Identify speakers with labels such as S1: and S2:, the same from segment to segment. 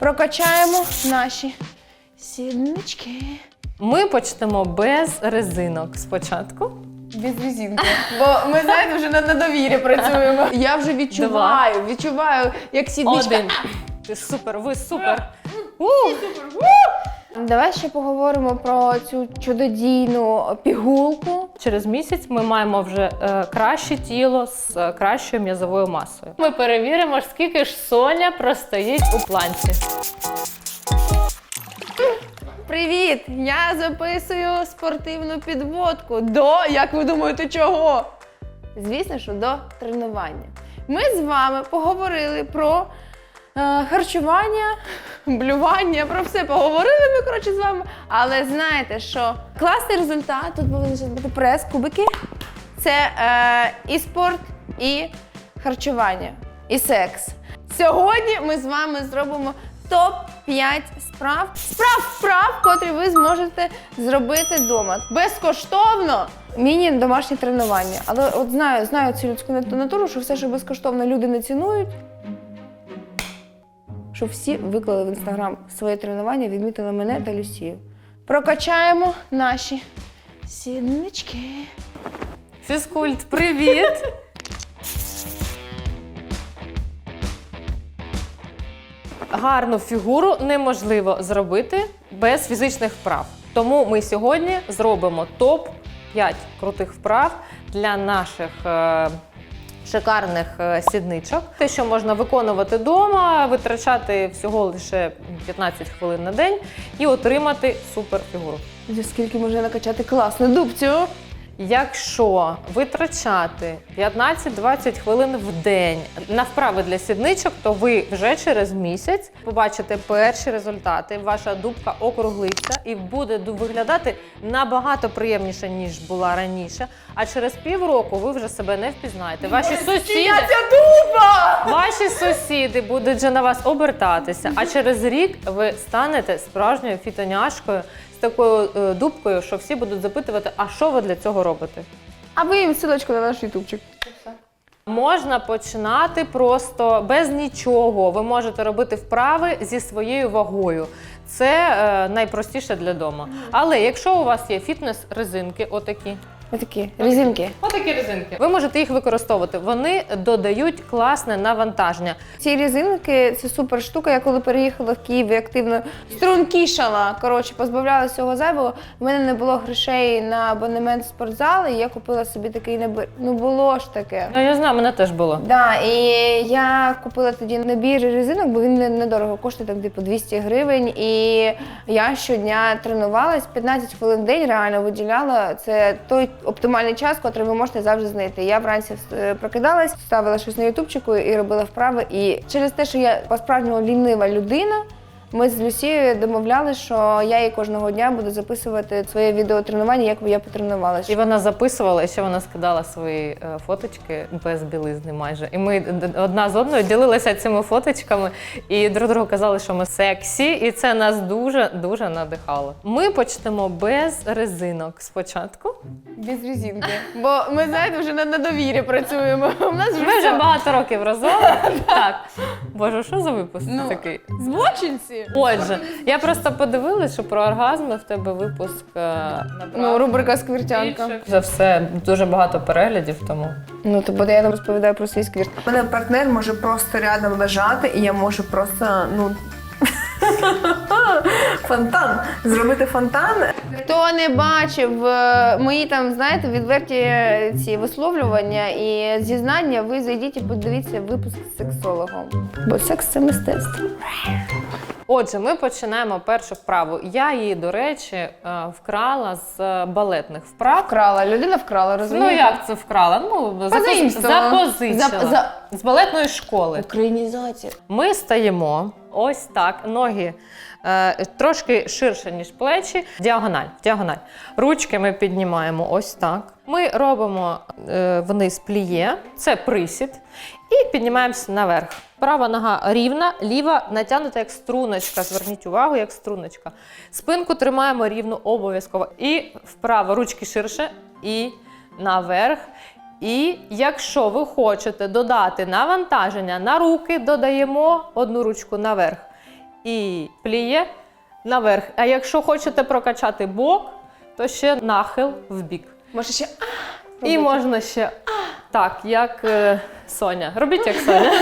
S1: Прокачаємо наші сіднички.
S2: Ми почнемо без резинок спочатку.
S1: Без резинки. Бо ми, знаєте, вже на, на довірі працюємо. Я вже відчуваю, відчуваю, як сідничка.
S2: Один. Ти супер, ви супер. У!
S1: Давай ще поговоримо про цю чудодійну пігулку.
S2: Через місяць ми маємо вже е, краще тіло з е, кращою м'язовою масою. Ми перевіримо, скільки ж Соня простоїть у планці.
S1: Привіт! Я записую спортивну підводку до, як ви думаєте, чого? Звісно, що до тренування. Ми з вами поговорили про харчування, блювання, про все поговорили ми, коротше, з вами. Але знаєте, що класний результат, тут повинен бути прес, кубики. Це е, і спорт, і харчування, і секс. Сьогодні ми з вами зробимо топ-5 справ, справ вправ, котрі ви зможете зробити вдома. Безкоштовно. Міні домашні тренування. Але от знаю, знаю цю людську нат- натуру, що все, що безкоштовно люди не цінують. Щоб всі виклали в інстаграм своє тренування, відмітили мене та Люсію. Прокачаємо наші сіднички.
S2: Фізкульт, привіт! Гарну фігуру неможливо зробити без фізичних вправ. Тому ми сьогодні зробимо топ 5 крутих вправ для наших е, шикарних е, сідничок. Те, що можна виконувати вдома, витрачати всього лише 15 хвилин на день і отримати суперфігуру.
S1: За скільки можна накачати класну дубцю?
S2: Якщо витрачати 15-20 хвилин в день на вправи для сідничок, то ви вже через місяць побачите перші результати. Ваша дубка округлиться і буде виглядати набагато приємніше, ніж була раніше. А через півроку ви вже себе не впізнаєте. Ваші сусіди, ваші сусіди будуть вже на вас обертатися. А через рік ви станете справжньою фітоняшкою такою е, дубкою, що всі будуть запитувати, а що ви для цього робите?
S1: А ви їм силочку на наш ютубчик.
S2: Можна починати просто без нічого. Ви можете робити вправи зі своєю вагою. Це е, найпростіше для дома. Але якщо у вас є фітнес-резинки, отакі.
S1: Отакі резинки.
S2: Отакі резинки. Ви можете їх використовувати. Вони додають класне навантаження.
S1: Ці резинки це супер штука. Я коли переїхала в Київ і активно стрункішала, коротше, позбавлялася всього зайвого. У мене не було грошей на абонемент в спортзал, і я купила собі такий набір. Ну було ж таке.
S2: Ну я знаю, мене теж було.
S1: Да, і я купила тоді набір резинок, бо він не- недорого коштує там типу 200 гривень. І я щодня тренувалась 15 хвилин в день, реально виділяла. Це той оптимальний час, котрий ви можете завжди знайти. Я вранці е, прокидалась, ставила щось на ютубчику і робила вправи. І через те, що я по-справжньому лінива людина. Ми з Люсією домовляли, що я їй кожного дня буду записувати своє відеотренування, як би я потренувалася.
S2: І вона записувала, і ще вона скидала свої е, фоточки без білизни майже. І ми одна з одною ділилися цими фоточками і друг другу казали, що ми сексі, і це нас дуже дуже надихало. Ми почнемо без резинок спочатку.
S1: Без резинки. Бо ми, знаєте, вже на, на довірі працюємо. У нас вже
S2: Ми вже
S1: все.
S2: багато років разом. Так. Боже, що за випуск
S1: Ну,
S2: такий?
S1: Збочинці.
S2: Отже, я просто подивилась, що про оргазми в тебе випуск е, набрав
S1: Ну, рубрика сквіртянка.
S2: більше. За все дуже багато переглядів, тому.
S1: Ну, то буде я там розповідаю про свій сквірт. У мене партнер може просто рядом лежати, і я можу просто, ну. Фонтан. Зробити фонтан. Хто не бачив е, мої там, знаєте, відверті е, ці висловлювання і зізнання, ви зайдіть і подивіться випуск з сексологом. Бо секс це мистецтво.
S2: Отже, ми починаємо першу вправу. Я її, до речі, е, вкрала з е, балетних вправ.
S1: Вкрала, людина вкрала,
S2: Ну як це вкрала? Ну запози- запозичила
S1: За- за-
S2: з балетної школи.
S1: Українізація.
S2: Ми стаємо ось так, ноги е, трошки ширше, ніж плечі. Діагональ. Діагональ. Ручки ми піднімаємо ось так. Ми робимо е, вниз пліє, це присід, і піднімаємося наверх. Права нога рівна, ліва натягнута як струночка. Зверніть увагу, як струночка. Спинку тримаємо рівно обов'язково. І вправо ручки ширше, і наверх. І якщо ви хочете додати навантаження на руки, додаємо одну ручку наверх. і пліє наверх. А якщо хочете прокачати бок, то ще нахил в бік.
S1: Може ще
S2: І можна ще так, як е, Соня. Робіть як Соня.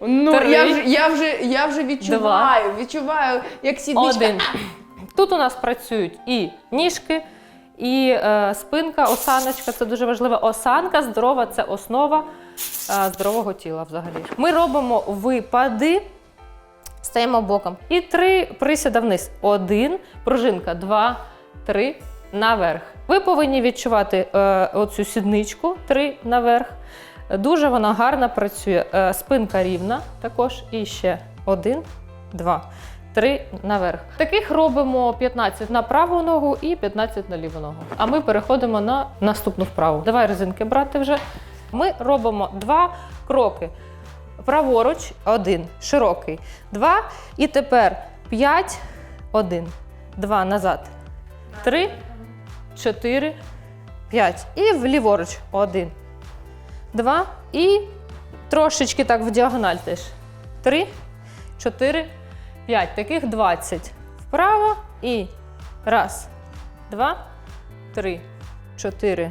S1: Ну,
S2: Три.
S1: я вже, я вже, я вже відчуваю, відчуваю, як сідничка.
S2: Один. Тут у нас працюють і ніжки, і е, спинка, осаночка це дуже важливо. Осанка здорова це основа е, здорового тіла взагалі. Ми робимо випади, стаємо боком. І три присіда вниз. Один, пружинка, два, три, наверх. Ви повинні відчувати е, оцю сідничку, три наверх. Дуже вона гарно працює. Е, спинка рівна також. І ще один, два. Три наверх. Таких робимо 15 на праву ногу і 15 на ліву ногу. А ми переходимо на наступну вправу. Давай резинки брати вже. Ми робимо два кроки. Праворуч, один, широкий, два. І тепер п'ять, один, два назад. Три, чотири, п'ять. І вліворуч. Один, два. І трошечки так в діагональ теж. Три, чотири, п'ять. Таких 20. Вправо і раз, два, три, чотири,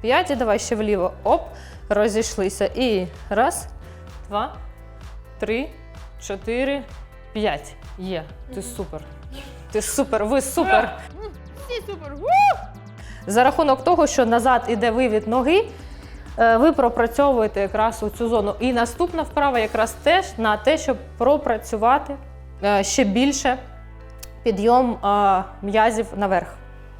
S2: п'ять. І давай ще вліво. Оп, розійшлися. І раз, два, три, чотири, п'ять. Є. Ти супер. Ти супер, ви супер.
S1: Всі супер.
S2: За рахунок того, що назад іде вивід ноги, е, ви пропрацьовуєте якраз у цю зону. І наступна вправа якраз теж на те, щоб пропрацювати е, ще більше підйом е, м'язів наверх.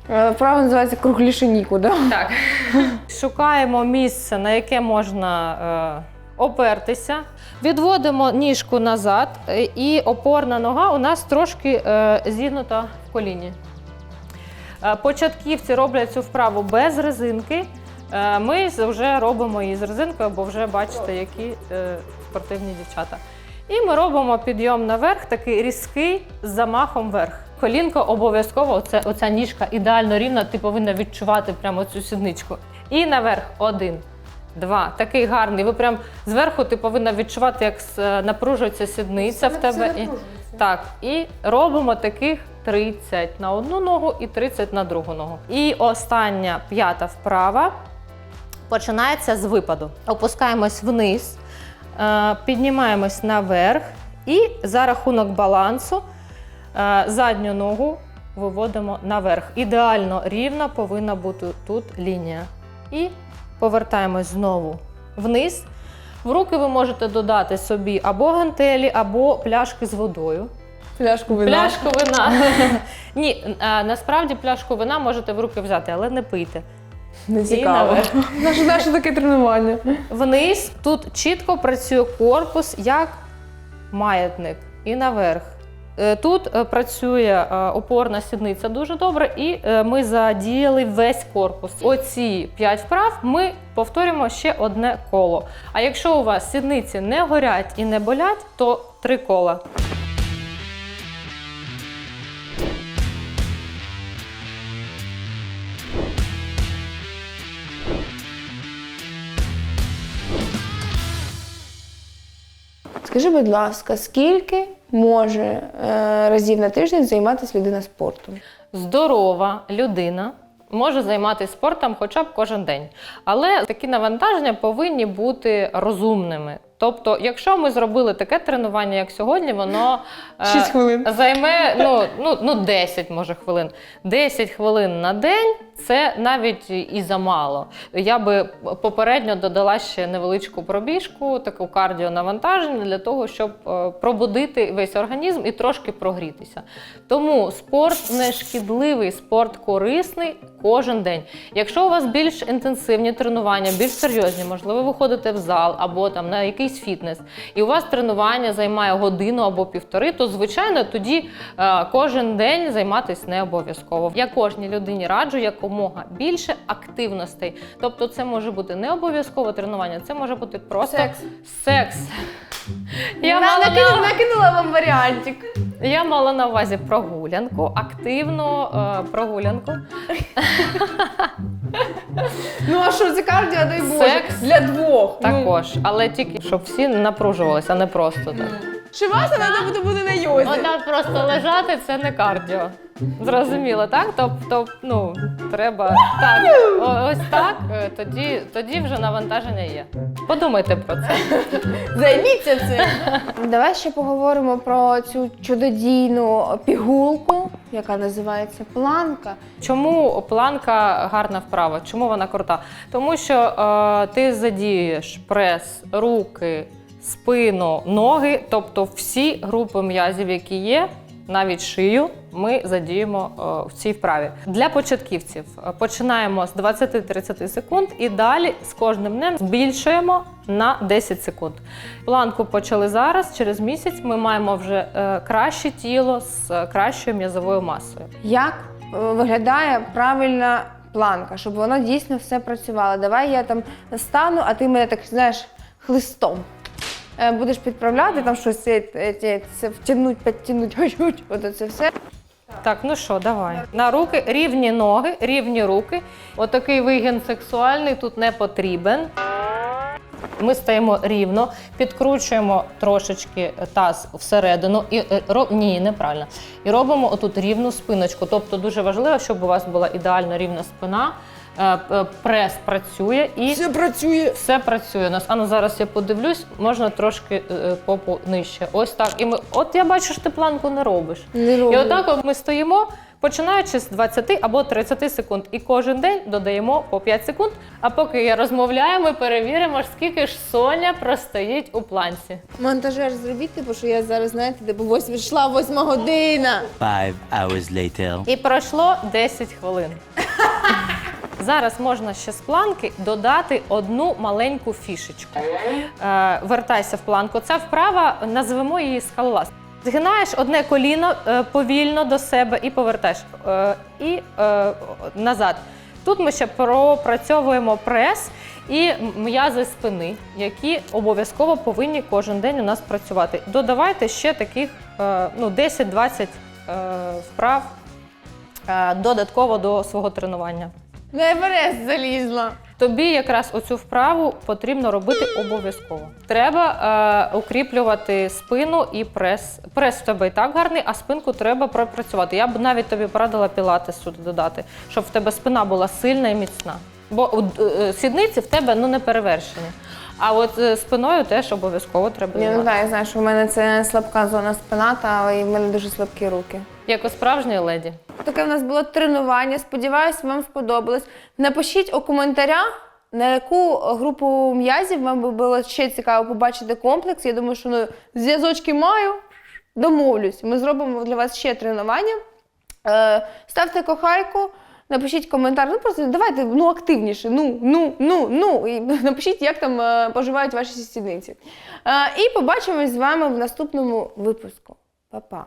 S1: Вправа називається кругліше нікуди.
S2: Так. Шукаємо місце, на яке можна е, опертися. Відводимо ніжку назад, і опорна нога у нас трошки е, зігнута в коліні. Е, Початківці роблять цю вправу без резинки. Е, Ми вже робимо її з резинкою, бо вже бачите, які е, спортивні дівчата. І ми робимо підйом наверх, такий різкий з замахом вверх. Колінко обов'язково, оце, оця ніжка ідеально рівна, ти повинна відчувати прямо цю сідничку. І наверх один, два. Такий гарний. Ви прям зверху ти повинна відчувати, як напружується сідниця в тебе. І, так, і робимо таких 30 на одну ногу і 30 на другу ногу. І остання п'ята вправа починається з випаду. Опускаємось вниз, е, піднімаємось наверх і за рахунок балансу е, задню ногу виводимо наверх. Ідеально рівна повинна бути тут лінія. І повертаємось знову вниз. В руки ви можете додати собі або гантелі, або пляшки з водою.
S1: Пляшку вина.
S2: Пляшку вина. Ні, а, насправді пляшку вина можете в руки взяти, але не пийте.
S1: Не цікаво. Наше, наше таке тренування.
S2: Вниз тут чітко працює корпус як маятник і наверх. Е, Тут е, працює е, опорна сідниця дуже добре, і ми задіяли весь корпус. Оці 5 вправ ми повторюємо ще одне коло. А якщо у вас сідниці не горять і не болять, то три кола.
S1: Скажи, будь ласка, скільки може е, разів на тиждень займатися людина спортом?
S2: здорова людина може займатися спортом хоча б кожен день. Але такі навантаження повинні бути розумними. Тобто, якщо ми зробили таке тренування, як сьогодні, воно е,
S1: Шість хвилин.
S2: займе ну, ну, ну 10 може хвилин. 10 хвилин на день це навіть і замало. Я би попередньо додала ще невеличку пробіжку, таку кардіонавантаження для того, щоб е, пробудити весь організм і трошки прогрітися. Тому спорт не шкідливий, спорт корисний кожен день. Якщо у вас більш інтенсивні тренування, більш серйозні, можливо, ви ходите в зал або там на якийсь фітнес, і у вас тренування займає годину або півтори, то звичайно тоді е, кожен день займатися не обов'язково. Я кожній людині раджу якомога більше активностей. Тобто, це може бути не обов'язкове тренування, це може бути просто
S1: Секс.
S2: секс. Я мала на
S1: накинула, накинула вам варіантик.
S2: я мала на увазі прогулянку, активну е, прогулянку.
S1: Ну а що це кардіо, дай Боже.
S2: Секс.
S1: Для двох. Ну,
S2: Також, але тільки щоб всі напружувалися, а не просто так.
S1: Шивасана це буде на йозі.
S2: Отак просто лежати це не кардіо. Зрозуміло, так? Тобто, ну, треба так, о- ось так, е, тоді, тоді вже навантаження є. Подумайте про це.
S1: Займіться цим. Давай ще поговоримо про цю чудодійну пігулку, яка називається планка.
S2: Чому планка гарна вправа? Чому вона крута? Тому що е, ти задієш прес, руки, спину, ноги, тобто всі групи м'язів, які є, навіть шию, ми задіємо е, в цій вправі. Для початківців е, починаємо з 20-30 секунд і далі з кожним днем збільшуємо на 10 секунд. Планку почали зараз. Через місяць ми маємо вже е, краще тіло з кращою м'язовою масою.
S1: Як виглядає правильна планка, щоб воно дійсно все працювало. Давай я там стану, а ти мене так знаєш хлистом. Е, Будеш підправляти там щось, втягнуть, підтягнуть, гать-гуть, от це все.
S2: Так, ну що, давай. На руки рівні ноги, рівні руки. Отакий вигін сексуальний тут не потрібен. Ми стаємо рівно, підкручуємо трошечки таз всередину і е, ро- ні, неправильно. І робимо отут рівну спиночку. Тобто дуже важливо, щоб у вас була ідеально рівна спина. Е, е, Прес працює і Все
S1: працює.
S2: все працює у нас. А ну зараз я подивлюсь, можна трошки е, попу нижче. Ось так. І ми, от я бачу, що ти планку не робиш.
S1: Не
S2: І
S1: роблю.
S2: отак от ми стоїмо, починаючи з 20 або 30 секунд. І кожен день додаємо по 5 секунд. А поки я розмовляю, ми перевіримо, скільки ж Соня простоїть у планці.
S1: Монтажер зробіть, типу, що я зараз, знаєте, типу, восьм, йшла восьма година.
S3: Five hours later.
S2: І пройшло 10 хвилин. Зараз можна ще з планки додати одну маленьку фішечку. Е, вертайся в планку. Ця вправа, назвемо її скалолаз. Згинаєш одне коліно е, повільно до себе і повертаєш. Е, і е, назад. Тут ми ще пропрацьовуємо прес і м'язи спини, які обов'язково повинні кожен день у нас працювати. Додавайте ще таких е, ну, 10-20 е, вправ е, додатково до свого тренування.
S1: На Еверест залізла.
S2: Тобі якраз оцю вправу потрібно робити обов'язково. Треба е, укріплювати спину і прес. Прес в тебе і так гарний, а спинку треба пропрацювати. Я б навіть тобі порадила пілатес сюди додати, щоб в тебе спина була сильна і міцна. Бо е, е, сідниці в тебе ну не перевершені. А от е, спиною теж обов'язково треба.
S1: Я не знаю, я знаю, що в мене це слабка зона спина, та але і в мене дуже слабкі руки.
S2: Як у справжньої леді.
S1: Таке в нас було тренування. Сподіваюсь, вам сподобалось. Напишіть у коментарях, на яку групу м'язів вам би було ще цікаво побачити комплекс. Я думаю, що ну, зв'язочки маю. Домовлюсь. Ми зробимо для вас ще тренування. Е, ставте кохайку. Напишіть коментар, ну просто давайте ну активніше. Ну, ну, ну, ну. І напишіть, як там е, поживають ваші сідниці. Е, і побачимось з вами в наступному випуску. Па-па.